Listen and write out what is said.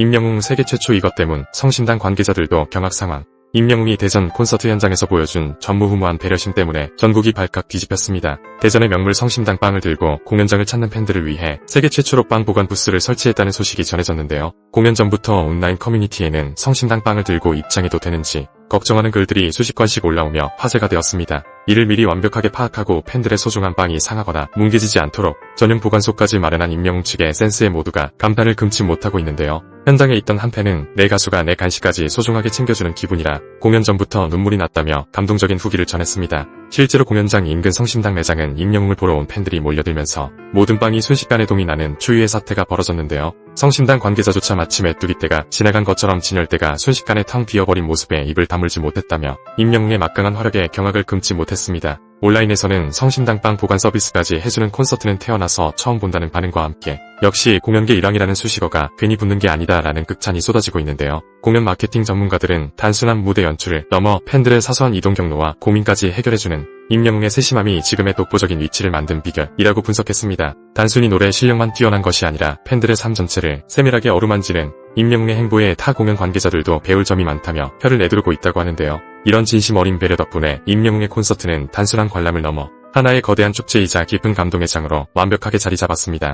임영웅 세계 최초 이것 때문 성심당 관계자들도 경악 상황. 임영웅이 대전 콘서트 현장에서 보여준 전무후무한 배려심 때문에 전국이 발칵 뒤집혔습니다. 대전의 명물 성심당 빵을 들고 공연장을 찾는 팬들을 위해 세계 최초로 빵 보관 부스를 설치했다는 소식이 전해졌는데요. 공연 전부터 온라인 커뮤니티에는 성심당 빵을 들고 입장해도 되는지 걱정하는 글들이 수십 건씩 올라오며 화제가 되었습니다. 이를 미리 완벽하게 파악하고 팬들의 소중한 빵이 상하거나 뭉개지지 않도록 전용 보관소까지 마련한 임영웅 측의 센스에 모두가 감탄을 금치 못하고 있는데요. 현장에 있던 한 팬은 내 가수가 내 간식까지 소중하게 챙겨주는 기분이라 공연 전부터 눈물이 났다며 감동적인 후기를 전했습니다. 실제로 공연장 인근 성심당 매장은 임영웅을 보러 온 팬들이 몰려들면서 모든 빵이 순식간에 동이 나는 추위의 사태가 벌어졌는데요. 성심당 관계자조차 마치 메뚜기 떼가 지나간 것처럼 진열대가 순식간에 텅 비어버린 모습에 입을 다물지 못했다며 임영웅의 막강한 화력에 경악을 금치 못했습니다. 온라인에서는 성심당 빵 보관 서비스까지 해주는 콘서트는 태어나서 처음 본다는 반응과 함께 역시 공연계 일왕이라는 수식어가 괜히 붙는 게 아니다라는 극찬이 쏟아지고 있는데요. 공연 마케팅 전문가들은 단순한 무대 연출을 넘어 팬들의 사소한 이동 경로와 고민까지 해결해주는 임영웅의 세심함이 지금의 독보적인 위치를 만든 비결이라고 분석했습니다. 단순히 노래 실력만 뛰어난 것이 아니라 팬들의 삶 전체를 세밀하게 어루만지는 임영웅의 행보에 타 공연 관계자들도 배울 점이 많다며 혀를 내두르고 있다고 하는데요. 이런 진심 어린 배려 덕분에 임영웅의 콘서트는 단순한 관람을 넘어 하나의 거대한 축제이자 깊은 감동의 장으로 완벽하게 자리 잡았습니다.